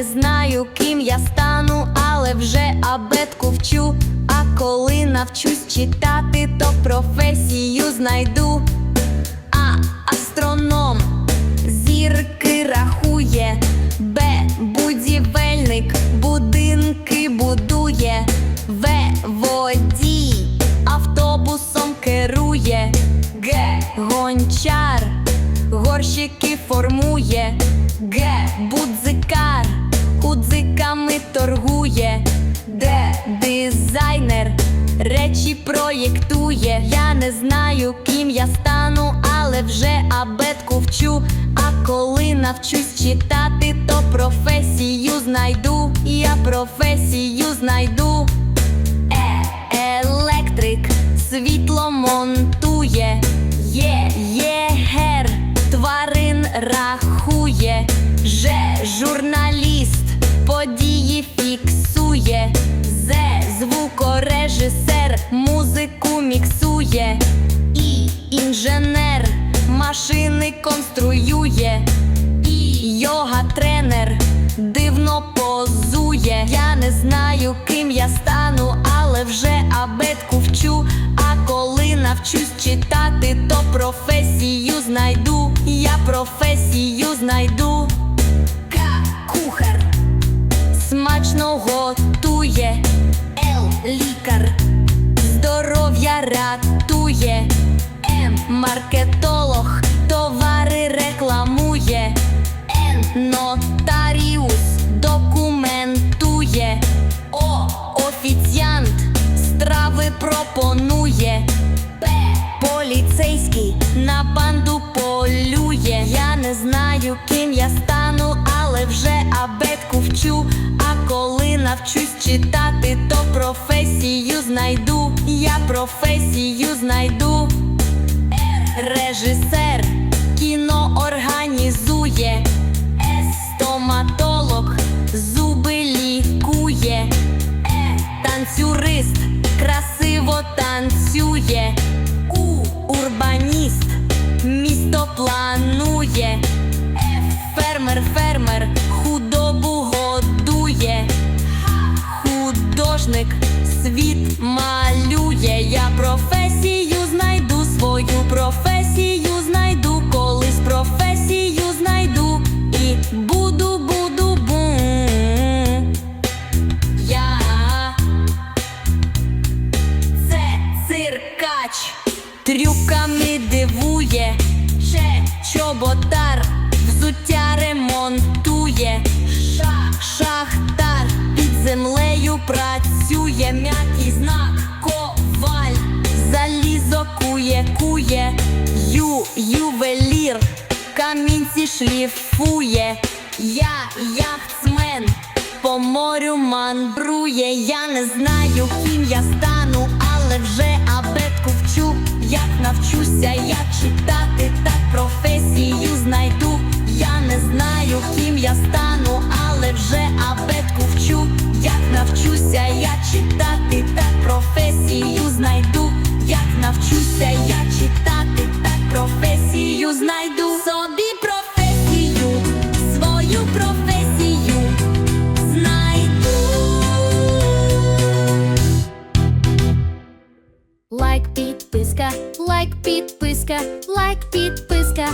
не знаю, ким я стану, але вже абетку вчу. А коли навчусь читати, то професію знайду. А астроном зірки рахує, Б будівельник будинки будує, В водій автобусом керує, Г гончар горщики формує, Г будзикар речі проєктує. Я не знаю, ким я стану, але вже абетку вчу. А коли навчусь читати, то професію знайду. Я професію знайду. Е, електрик світло монтує. Є, єгер музику міксує. І інженер машини конструює. І йога тренер дивно позує. Я не знаю, ким я стану, але вже абетку вчу. А коли навчусь читати, то професію знайду. Я професію знайду. Кухар смачно готує. Л лікар рятує. М маркетолог товари рекламує. Н нотаріус документує. О офіціант страви пропонує. П поліцейський на банду полює. Я не знаю, ким я стану, але вже абетку вчу. А коли навчусь читати, то професію професію знайду. Режисер кіно організує, стоматолог зуби лікує, танцюрист красиво танцює, урбаніст місто світ малює. Я професію знайду, свою професію знайду, колись професію знайду і буду, буду бум. Я це циркач, трюками дивує, ще чоботар, взуття ремонтує, Ша шахтар під землею працює, м'який знак, коваль, залізо кує, кує, ю, ювелір, камінці шліфує, я яхтсмен, по морю мандрує, я не знаю, ким я стану, але вже абетку вчу, як навчуся, як читати, так професію знайду. Я не знаю, ким я стану, але вже абетку навчуся, я читати, так професію знайду. Як навчуся, я читати, так професію знайду. Собі професію, свою професію знайду. Лайк підписка, лайк підписка, лайк підписка,